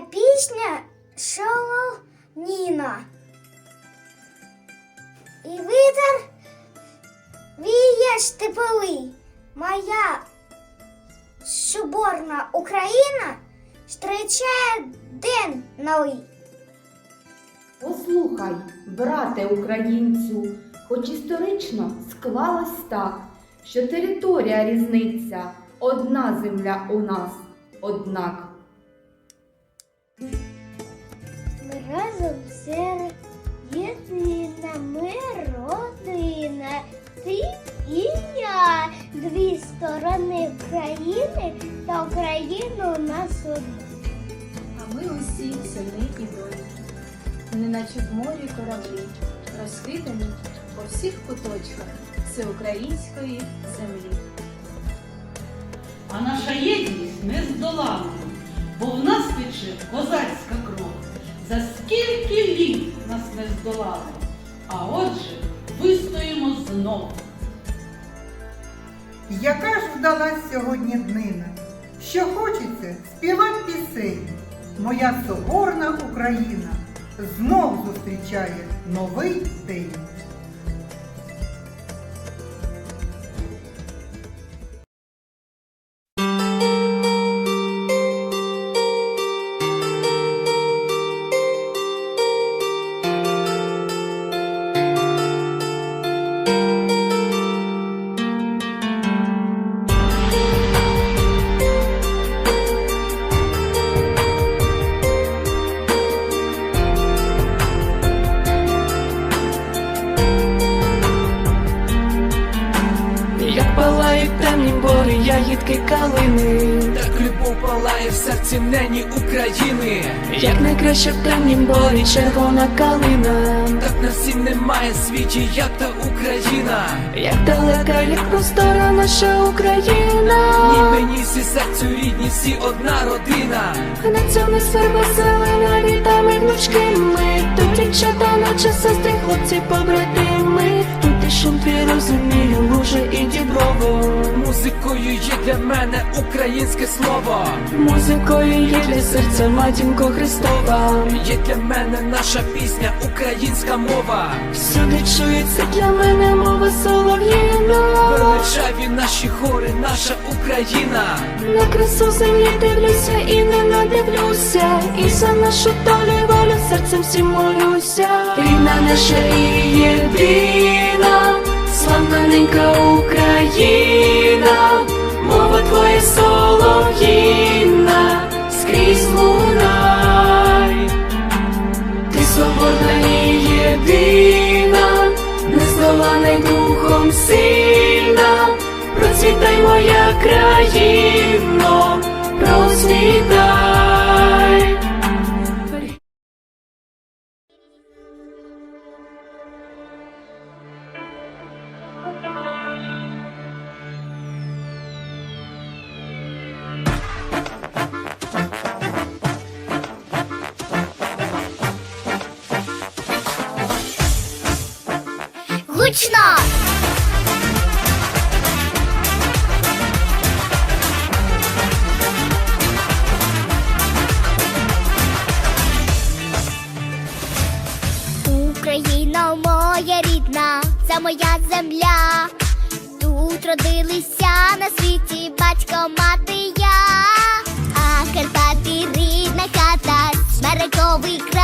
Пісня Шалоніна. І вітер віє степовий. Моя соборна Україна зустрічає день новий. Послухай, брате українцю, хоч історично склалось так, що територія різниця, одна земля у нас, однак. Разом все єдина, ми родина, ти і я. Дві сторони України та Україна у нас одна. А ми усі сини і доньки, неначе в морі кораблі, розкидані по всіх куточках всеукраїнської землі. А наша єдність нездоланна, бо в нас тече козацька скільки літ нас не здолали, а отже, вистоїмо знову. Яка ж вдалась сьогодні днина, що хочеться співати пісень. Моя соборна Україна знов зустрічає новий день. Бори, калини, Так любов палає в серці нені України. як найкраще в темнім борі червона калина, Так на всім немає світі, як та Україна. як далека, як простора наша Ні Україна. мені всі серцю рідні, всі одна родина. На цьому свер веселина літами гнучки ми Тут дівчата, наче сестри, хлопці побратими Шум твій розумію, луже і діброво Музикою є для мене українське слово. Музикою є для серця матінко Христова Є для мене наша пісня, українська мова. Всюди чується для мене мова солов'їна Величаві наші хори, наша Україна. На красу землі дивлюся і не надивлюся І за нашу долю і волю серцем всім молюся Рідна наша і єдина Славна ненька Україна Мова твоя солов'їна Скрізь лунай Ти свободна і єдина Нездолана й духом сильна Процвітай моя країно, процвітай. Гучно! Україна моя рідна, це моя земля. Тут родилися на світі батько, мати я, а Карпати рідна хата, смерековий край.